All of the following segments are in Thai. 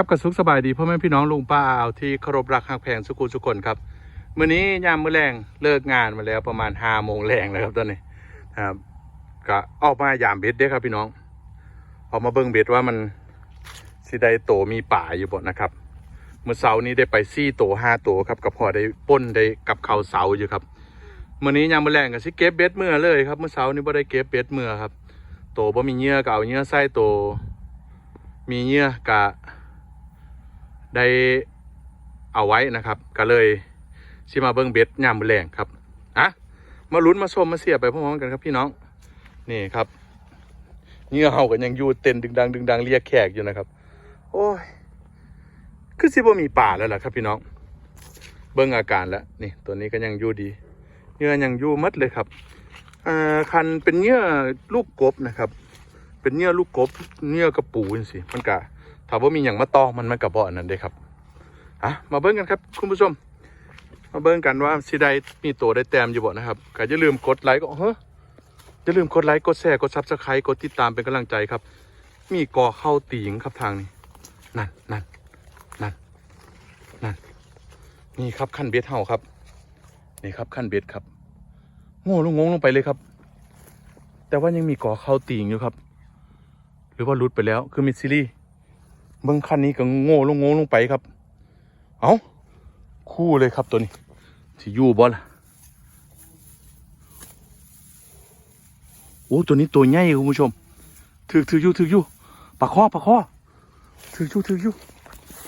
ครับกระสุกสบายดีพ่อแม่พี่น้องลุงป้าอาวที่เคารพรักหักแพงสุกุสุคนครับมื้อนี้ยามมื้อแรงเลิกงานมาแล้วประมาณห้าโมงแรงแล้วครับตอนนี้ครับก็ออกมายามเบ็ดเด้อครับพี่น้อง ออกมาเบิ่งเบ็ดว่ามันสิได้โตมีป่าอยู่บ่นะครับ เมื่อเสาร์นี้ได้ไปซี่โตห้าโตครับกับพอได้ป้นได้กับเขาเสาอยู่ครับมื้อนี้ยามมื้อแรงก็สิเก็บเบ็ดเมื่อเลยครับเมื่อเสาร์นี้บ่ได้เก็บเบ็ดเมื่อครับ โตบ่มีเหยื่อก็เอาเหยื่อใส่โตมีเหยื่อกะ ได้เอาไว้นะครับ ก็เลยสิมาเบิ้งเบ็ดยามมือแรงครับอะมาลุ้นมาชมมาเสียไปพร้อมๆกันครับพี่น้องนี่ครับเหยื่อเห่ากันยังอยู่เต้นดึงดังดึงดังเรียกแขกอยู่นะครับ โอ้ยคือสิบ่มีป่าแล้วล่ะครับพี่น้อง เบิ้งอาการแล้วนี่ตัวนี้ก็ยังอยู่ดีเหยื่อยังอยู่มัดเลยครับอ่าคันเป็นเหยื่อลูกกบนะครับ เป็นเนื้อลูกกบเนื้อกระปูจังสิมันกะ ถ้าว่ามีอย่างมาตอมันมันกะบอันนั้นเด้ครับอะมาเบิ้งกันครับ คุณผู้ชม มาเบิ้งกันว่าสิได้มีตัวได้แต้มอยู่บ่นะครับก็อย่าลืมกดไลค์ก็เฮ้ออย่าลืมกดไลค์กดแชร์กดซับสไครต์กดติดตามเป็นกำลังใจครับ มีก่อเข้าตีงครับทางนี้นั่นนั่นนั่นนั่นนี่ครับขั้นเบ็ดเฮาครับ นี่ครับขั้นเบ็ดครับโง่ลงงงลงไปเลยครับ แต่ว่ายังมีก่อเข้าตีงอยู่ครับ หรือว่าหลุดไปแล้วคือมิดซิลี่ เบิ้งคันนี้ก็โง่ลงโง่ลงไปครับ เอาคู่เลยครับตัวนี้ที่อยู่บ่ล่ะโอ้ตัวนี้ตัวใหญ่คุณผู้ชมถือถืออยู่ถืออยู่ปากคอปากคอถืออยู่ถืออยู่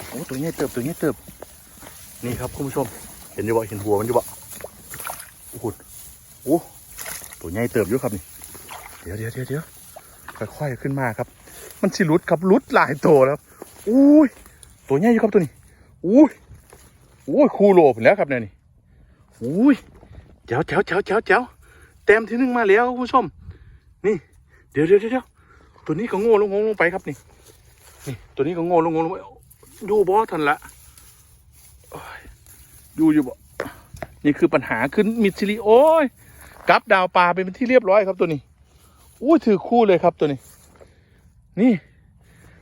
โอ้ตัวใหญ่เติบตัวใหญ่เติบ นี่ครับคุณผู้ชม เห็นอยู่บ่เห็นหัวมันอยู่บ่โอ้โหโอ้ตัวใหญ่เติบอยู่ครับนี่เดี๋ยวเดี๋ยวเดี๋ยวเดี๋ยวค่อยๆขึ้นมาครับ มันสิหลุดครับหลุดหลายตัวแล้ว อุ้ยตัวใหญ่อยู่ครับตัวนี้อุ้ยอุ้ยคูโลไปแล้วครับเนี่ยนี่อุ้ยเจ๋วเจ๋วเจ๋วเจ๋วเจ๋วเต็มที่หนึ่งมาแล้วคุณผู้ชม นี่ เดี๋ยวเดี๋ยวเดี๋ยวตัวนี้ก็โง่ลงงลงไปครับนี่นี่ ตัวนี้ก็โง่ลงงลงไปดูบอทันละอยดูอยู่บ่นี่คือปัญหาขึ้นมิดซิลิโอ้ยกลับดาวปลาเป็นที่เรียบร้อยครับตัวนี้อู้ยถือคู่เลยครับตัวนี้ นี่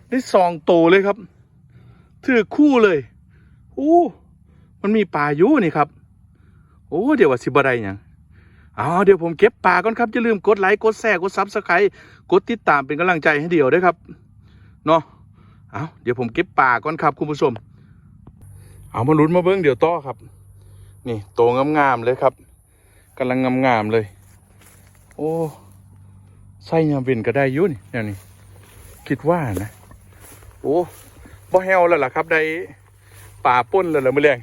ได้สองโตเลยครับถือคู่เลยอู้มันมีปลาอยู่นี่ครับ โอ้เดี๋ยวว่าสิบอะไรอย่างเอเดี๋ยวผมเก็บปลาก่อนครับอย่าลืมกดไลค์กดแชร์กดซับสไครต์กดติดตามเป็นกำลังใจให้เดียวด้วยครับเนาะเอาเดี๋ยวผมเก็บปลาก่อนครับคุณผู้ชม เอามาลุ้นมาเบิ้งเดี๋ยวต่อครับ นี่โตงามๆเลยครับกำลังงามๆเลย โอ้ไส้ยามเวนก็ได้ยุ่นเนี่ยนี่คิดว่านะ โอ้บ่แฮวแล้วล่ะครับได้ป่าป้นแล้วล่ะมือแรง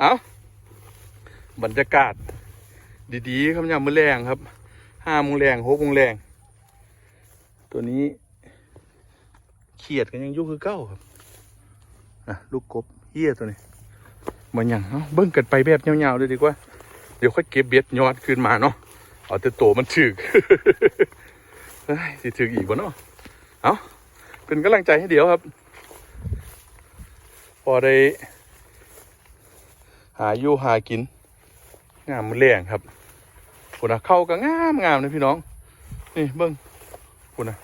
เอาบรรยากาศ ดีๆครับยามมือแรงครับห้าโมงแรงหกโมงแรงตัวนี้เขียดกันยังยุ่คือเก้าครับนะลูกกบเฮี้ยตัวนี้มันยังเนาะเบิ้งกันไปแบบยาๆเลยดีกว่า เดี๋ยวค่อยเก็บเบ็ดยอดขึ้นมาเนาะเอาแต่โตมันถึกเฮ้ยสิถึกอีกบ่เนาะเอา เป็นกำลังใจให้เดี๋ยวครับ พอได้ หาอยู่หากิน งามมือแรงครับคุณนะเข้าก็งามงามนะพี่น้อง นี่เบิ้งคุณนะ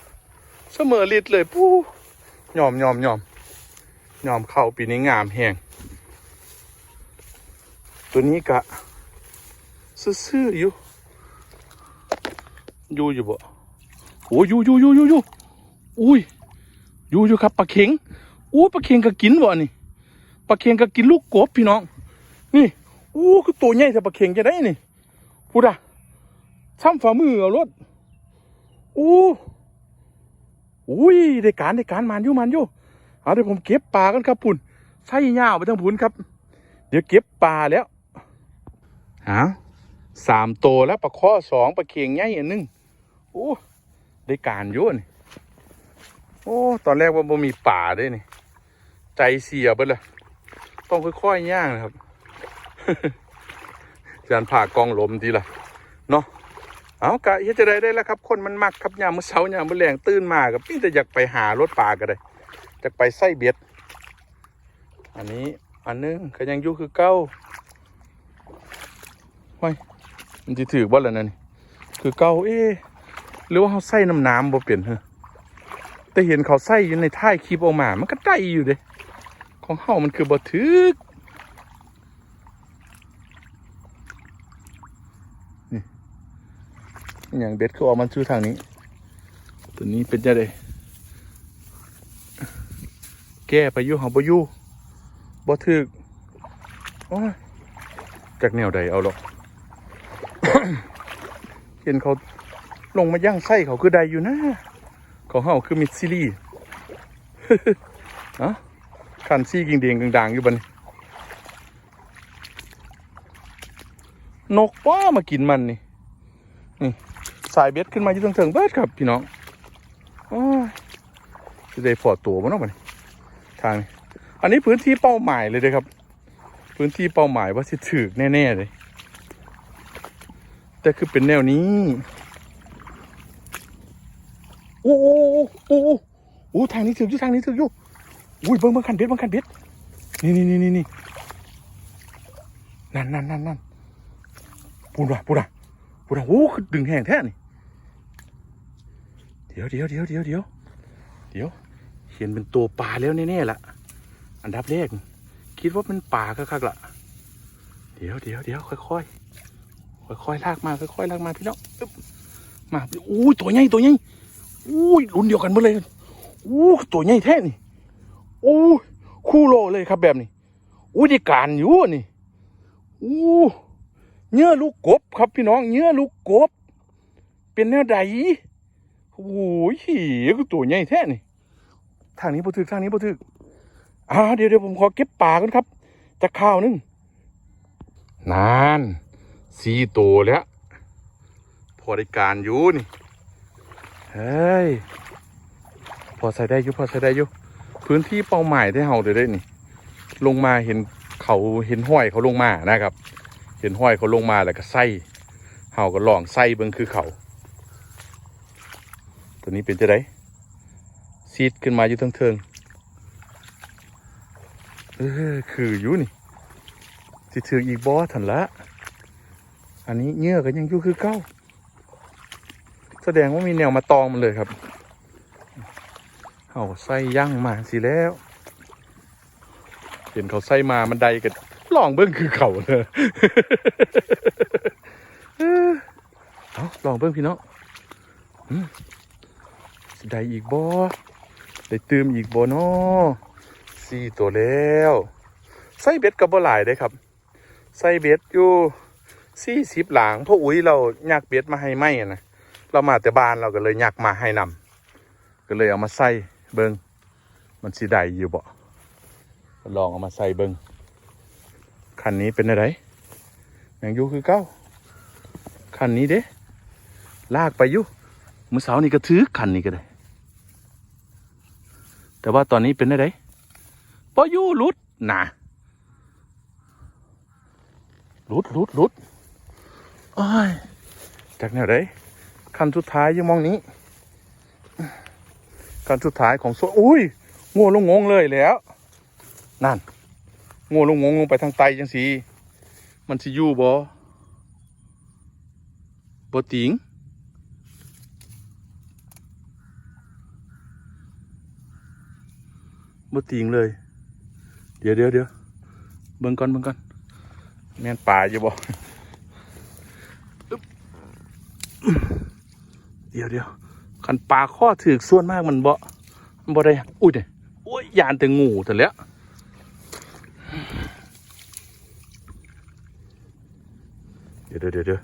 เสมอลิดเลยปู้ยอมยอมยอมยอมเข้าปีนี้งามแหงตัวนี้กะซื่อๆอยู่อยู่อยู่บ่โอ้ยอยู่อยู่อยู่อยู่อยู่อุ้ย อยู่อยู่ครับปลาเข็งอู้ปลาเข็งก็กินบ่นี่ปลาเข็งก็กินลูกกบพี่น้อง นี่อู้คือตัวใหญ่แต่ปลาเข็งจะได้นี่พูดอะซ้ำฝ่ามือเอารถอู้อุ้ยได้การได้การมันอยู่มันอยู่เอาเดี๋ยวผมเก็บปลากันครับปุ่นใส่ยาวไปทั้งปุ่นครับ เดี๋ยวเก็บปลาแล้วฮะสามโตแล้วปลาข้อสองปลาเคียงใหญ่อันหนึงโอ้ได้การอยู่นี่ โอ้ ตอนแรกว่าบ่มีป่าด้วยนี่ ใจเสียเบิดเลยต้องค่อยๆย่างนะครับจานผ่ากองลมทีละเนาะเอากะเฮ็ดจะได้ได้แล้วครับ คนมันมักครับยามมื้อเช้ายามมื้อแรงตื่นมากับพี่แต่อยากไปหารถป่าก็ได้อยากไปไส้เบ็ดอันนี้อันนึงก็ยังอยู่คือเก้ามันจะถือบ่แล้วนั่นนี่คือเก่าเอ๊หรือว่าเขาใส่น้ำน้ำบ่เปลี่ยนเหรอ แต่เห็นเขาใส่อยู่ในท้ายคลิปออกมา มันก็ได้อยู่เด้ของเฮามันคือบ่ถึกนี่อย่างเบ็ดคือออกมันชื่อทางนี้ ตัวนี้เป็นจะไดแก้ไปยู่เฮาบ่อยู่บ่ถึกโอ้ยจากแนวใดเอาหรอกเห็นเขาลงมาย่างไส้เขาคือใดอยู่นะ ของเฮาคือมิดซิลี่เอ้าคันซี่กิงเดียงกดังอยู่บันนกว่ามากินมันนี่นี่สายเบ็ดขึ้นมาอยู่ตรงเถิงเบิดครับพี่น้องโอ้ยจะได้พอตัวมันออกมาทางนี้อันนี้พื้นที่เป้าหมายเลยเลยครับ พื้นที่เป้าหมายว่าสิถือแน่ ๆ เลย แต่คือเป็นแนวนี้ โอ้โอ้โอ้โอ้โอ้โอ้ทางนี้ถึกอยู่ทางนี้ถึกอยู่อุ้ยเบิ้งเบิ้งคันเบ็ดเบิ้งคันเบ็ดนี่นี่นี่นี่นี่นั่นนั่นนั่นนั่นปูนว่ะปูนว่ะปูนว่ะโอ้คือดึงแห้งแท้นี่เดี๋ยวเดี๋ยวเดี๋ยวเดี๋ยวเดี๋ยวเดี๋ยว เห็นเป็นตัวปลาแล้วแน่ๆละอันดับแรกคิดว่าเป็นปลาคักๆละเดี๋ยวเดี๋ยวเดี๋ยวค่อยๆค่อยๆลากมาค่อยๆลากมาพี่น้องมาอู้ยตัวใหญ่ตัวใหญ่ อุ้ยรุ่นเดียวกันหมดเลยอู้ตัวใหญ่แท้นี่โอ้คู่โลเลยครับแบบนี้อู้ด้การอยู่นี่อู้เนื้อลูกกบครับพี่น้องเนื้อลูกกบ เป็นแนวใดโอ้ยคือตัวใหญ่แท้นี่ทางนี้บ่ถึกทางนี้บ่ถึกอ่าเดี๋ยวเดี๋ยวผมขอเก็บปลาก่อนครับจะข้าวนึงนานสี่ตัวแล้วพอได้การอยู่นี่ เฮ้ยพอใส่ได้อยู่พอใส่ได้อยู่พื้นที่เป้าหมายที่เฮาได้ได้นี่ ลงมาเห็นเขาเห็นห้อยเขาลงมานะครับ เห็นห้อยเขาลงมาแล้วก็ใส่เฮาก็ลองใส่เบิ่งคือเขาตัวนี้เป็นจะไดซีดขึ้นมาอยู่ทั้งเทิงเออคืออยู่นี่สิถืออีกบอถันละ อันนี้เงื่อก็ยังอยู่คือเก้า แสดงว่ามีแนวมาตองมันเลยครับเอาใส่ย่างมาสิแล้ว เห็นเขาใส่มามันไดกันลองเบิ้งคือเขาเลยเอาลองเบิ้งพี่น้องได้อีกบ่ได้ตืมอีกบ่นาะสี่ตัวแล้วใส่เบ็ดกับบ่หลายได้ครับใส่เบ็ดอยู่สี่สิบหลังเพราะอุ้ยเราอยากเบ็ดมาให้ไหมนะ เรามาแต่บ้านเราก็เลยอยากมาให้นำก็เลยเอามาใส่เบิงมันสีใดอยู่บ่ลองเอามาใส่เบิงคันนี้เป็นอะไรยังอยู่คือเก้าคันนี้เด้ลากไปอยู่มือเสานี่ก็ถือคันนี้ก็ได้ แต่ว่าตอนนี้เป็นอะไรปอยู่ลุดนะลุดหลุดหลุดอ้ยจากแนวไหน คันสุดท้ายอยังมองนี้ คันสุดท้ายของโซอุ้ยงัวลงงงเลยแล้ว นั่นงัวลงงงลงไปทางไตจังสีมันสิอยู่บ่บ่ติงบ่ติงเลย เดี๋ยวเดี๋ยวเดี๋ยวเบิ่งก่อนเบิ่งก่อนแม่นป่าอยู่บ่ เดี๋ยวเดี๋ยวคันปลาข้อถือส่วนมากมันบ่มันบ่ได้อุ้ยเด้อุ้ยยานแต่งูแต่แล้วเดี๋ยวเดี๋ยวเดี๋ยวเดี๋ยว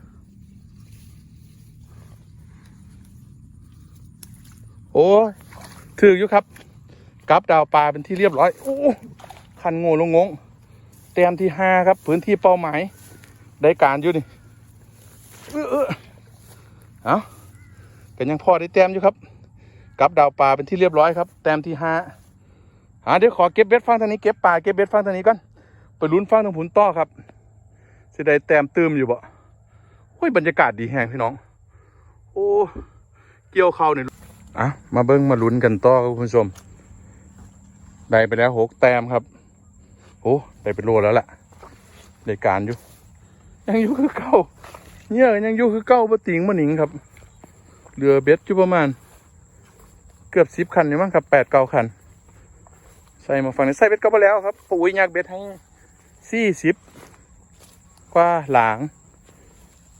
โอ้ยถืออยู่ครับกลับดาวปลาเป็นที่เรียบร้อยโอ้คันงูลงงงเต็มที่ห้าครับ พื้นที่เป้าหมาย ได้การอยู่นี่เออเออเอา ก็ยังพอได้แต้มอยู่ครับกลับดาวปลาเป็นที่เรียบร้อยครับ แต้มที่ห้าหาเดี๋ยวขอเก็บเบ็ดฟังทางนี้เก็บปลาเก็บเบ็ดฟังทางนี้ก่อนไปลุ้นฟังทางผุนต่อครับสิได้แต้มตืมอยู่บ่โอ้ยบรรยากาศดีแฮงพี่น้อง โอ้เกี่ยวเข้าเนี่ยอะมาเบิ้งมาลุ้นกันต่อครับคุณผู้ชมได้ไปแล้วหกแต้มครับโอ้ได้เป็นโลแล้วแหละได้การอยู่ยังอยู่คือเก่าเนี่ยยังอยู่คือเก่าบ่ติงบ่หนิงครับ เรือเบ็ดอยู่ประมาณ เกือบสิบคันอยู่มั้งครับแปดเก้าคัน ใส่มาฝั่งนี้ใส่เบ็ดก็ไปแล้วครับปุ๋ยยากเบ็ดให้สี่สิบกว่าหลาง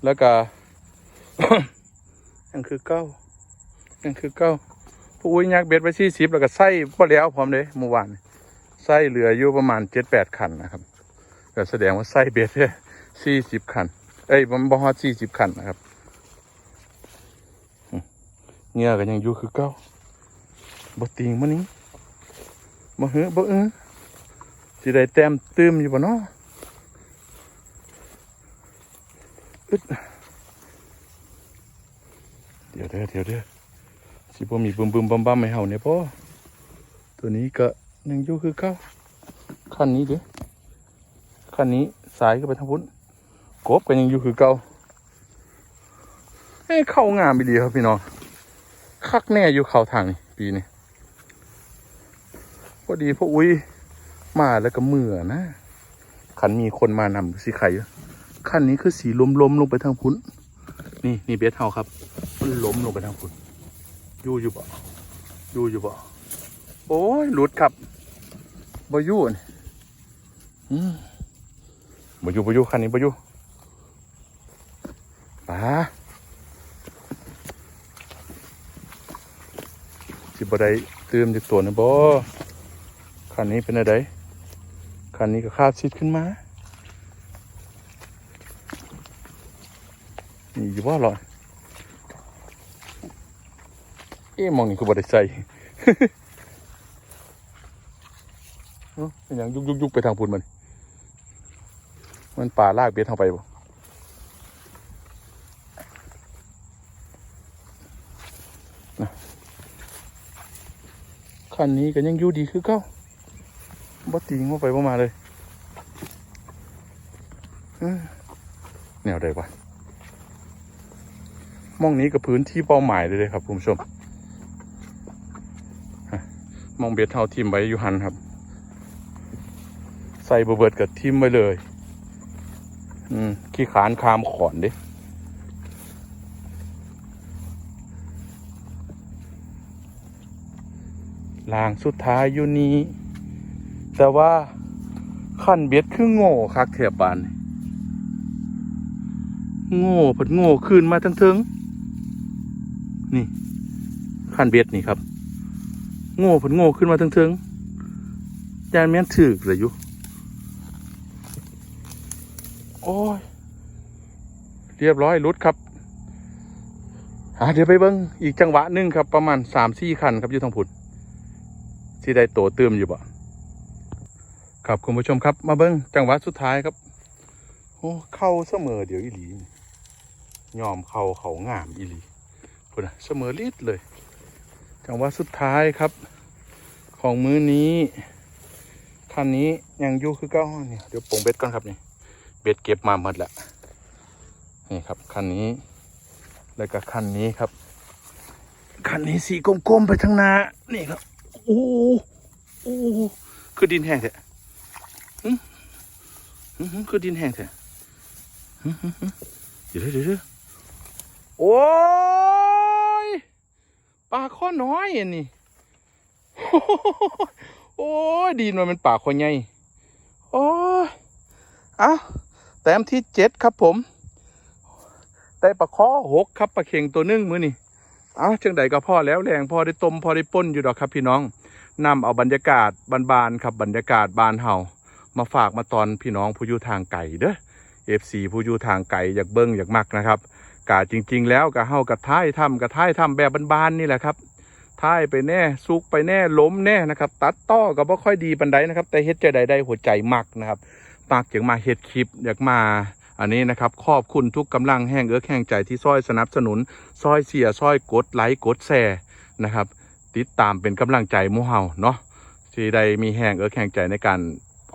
แล้วก็นั่นคือเก้านั่นคือเก้าปุ๋ยยากเบ็ดไปสี่สิบแล้วก็ใส่พอแล้วพร้อมเลยเมื่อวานใส่เหลืออยู่ประมาณเจ็ดแปดคันนะครับก็แสดงว่าใส่เบ็ดเนี่ยสี่สิบคัน เอ้ยมันบ่ฮอดสี่สิบคันนะครับ เงี้ยก็ยังอยู่คือเก้าบ่ติงมันนี้บ่เหือบ่เออสิได้แต้มตื้มอยู่บ่เนาะอึดเดี๋ยวเด้อเดี๋ยวเด้อสิบ่มีบึมบึมบัมบัมให้เฮาเนี่ยพ่อตัวนี้ก็ยังอยู่คือเก่าคันนี้เด้อคันนี้สายก็ไปทางพุ้นกบก็ยังอยู่คือเก่าเอ้เข้างามไปดีครับพี่น้อง คักแน่อยู่เขาทางนี่ปีนี้พอดีพ่ออุ้ยมาแล้วก็เมื่อนะขันมีคนมานำสิไข่ขันนี้คือสีล้มล้มลงไปทางพุ้น นี่นี่เบสเฮาครับมันล้มลงไปทางพุ้นอยู่อยู่บ่อยู่อยู่บ่โอ้ยหลุดครับบ่อยู่นี่บ่อยู่บ่อยู่คันนี้บ่อยู่ป้า บ่ได้เติมจากตัวนะบ่คันนี้เป็นอะไรคันนี้ก็คาดซิดขึ้นมานี่อยู่ว่าหรอเอ๊ะมองนี่คือบริใส่เอ้าเป็นหยังยุกยุกยุกไปทางพุ่นมัน มันป่าลากเบ็ดเข้าไปบ่ คันนี้ก็ยังอยู่ดีคือเก่าบ่ตีงเข้าไปบ่มาเลยเอ้อแนวใดวะมองนี้กับพื้นที่เป้าหมายเลยเลยครับคุณผู้ชมมองเบ็ดเท่าทิมไว้อยู่หันครับ ใส่บเบิดกับทิมไว้เลย อืมขี้ขานคามขอนดิ ลางสุดท้ายอยู่นี้ แต่ว่าขั้นเบ็ดคือโง่คักแถบบานโง่เพัดโง่ขึ้นมาทั้งทิงนี่ขั้นเบ็ดนี่ครับ โง่เพัดโง่ขึ้นมาทั้งทิงยานแม่นถือกเลยอยู่โอ้ยเรียบร้อยรุดครับอ่าเดี๋ยวไปเบิ้งอีกจังหวะหนึ่งครับ ประมาณสามสี่คันครับอยู่ทางผุด ที่ได้โตเติมอยู่บ่ครับคุณผู้ชมครับ มาเบิ้งจังหวะสุดท้ายครับโอ้เข้าเสมอเดี๋ยวอีหลียอมเข้าเขางามอีหลีพุ่นะเสมอลิดเลย จังหวะสุดท้ายครับ ของมื้อนี้คันนี้ยังอยู่คือเก้าเนี่ยเดี๋ยวปงเบ็ดก่อนครับนี่เบ็ดเก็บมาหมดล้วนี่ครับคันนี้แล้วก็คันนี้ครับคันนี้สีกลมๆไปทางหน้านี่ครับ โอ้โหโอ้คือดินแห้งแท้อื้อหือคือดินแห้งแท้อื้อหือเดี๋ยวเดี๋ยวเดี๋ยวโอ้ยปลาข้อน้อยอันนี้โอ้ยดินมันเป็นปลาข้อใหญ่โอ้ยเอาแต้มที่เจ็ดครับผม ได้ปลาข้อหกครับปลาเข่งตัวหนึ่งมือนี่ เอาจังใดก็พ่อแล้วแรงพอได้ต้มพอได้ป่นอยู่ดอกครับพี่น้องนำเอาบรรยากาศบานๆครับบรรยากาศบานเฮามาฝากมาตอนพี่น้องผู้อยู่ทางไก่เด้อเอฟซีผู้อยู่ทางไก่อยากเบิ้งอยากมักนะครับกาจริง ๆ แล้วกะเฮากับท้ายทำกับท้ายทำแบบบานๆนี่แหละครับท้ายไปแน่ซุกไปแน่ล้มแน่นะครับ ตัดต่อก็บ่ค่อยดีปันใดนะครับ แต่เฮ็ดใจใดได้หัวใจมักนะครับมักอยากมาเฮ็ดคลิปอยากมา อันนี้นะครับขอบคุณทุกกำลังแห่งเอื้อแห่งใจที่ซอยสนับสนุนซอยเสียซอยกดไลค์กดแชร์นะครับ ติดตามเป็นกำลังใจมู่เฮาเนาะที่ได้มีแห่งเอื้อแห่งใจในการ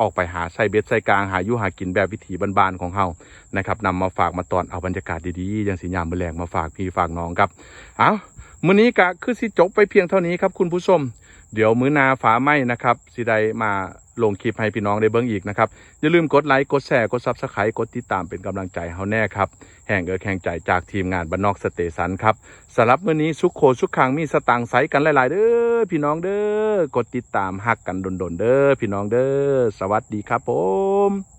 ออกไปหาใส่เบ็ดใส่กลางหายู่หากินแบบวิถีบ้านๆของเฮานะครับนำมาฝากมาตอนเอาบรรยากาศดีๆอย่างสียามแมลงมาฝากพี่ฝากน้องครับเอามื้อนี้ก็คือสิจบไปเพียงเท่านี้ครับคุณผู้ชม เดี๋ยวมื้อนาฝาไหมนะครับสิได้มา ลงคลิปให้พี่น้องได้เบิ้งอีกนะครับ อย่าลืมกดไลค์กดแชร์กดซับสไครต์กดติดตามเป็นกำลังใจเฮาแน่ครับ แห่งเอิกแห่งใจจากทีมงานบ้านนอกสเตสันครับสำหรับมื้อนี้สุขโคสุขขังมีสตางค์ใสกันหลาย ๆ เด้อพี่น้องเด้อกดติดตามฮักกันดนๆเด้อพี่น้องเด้อสวัสดีครับผม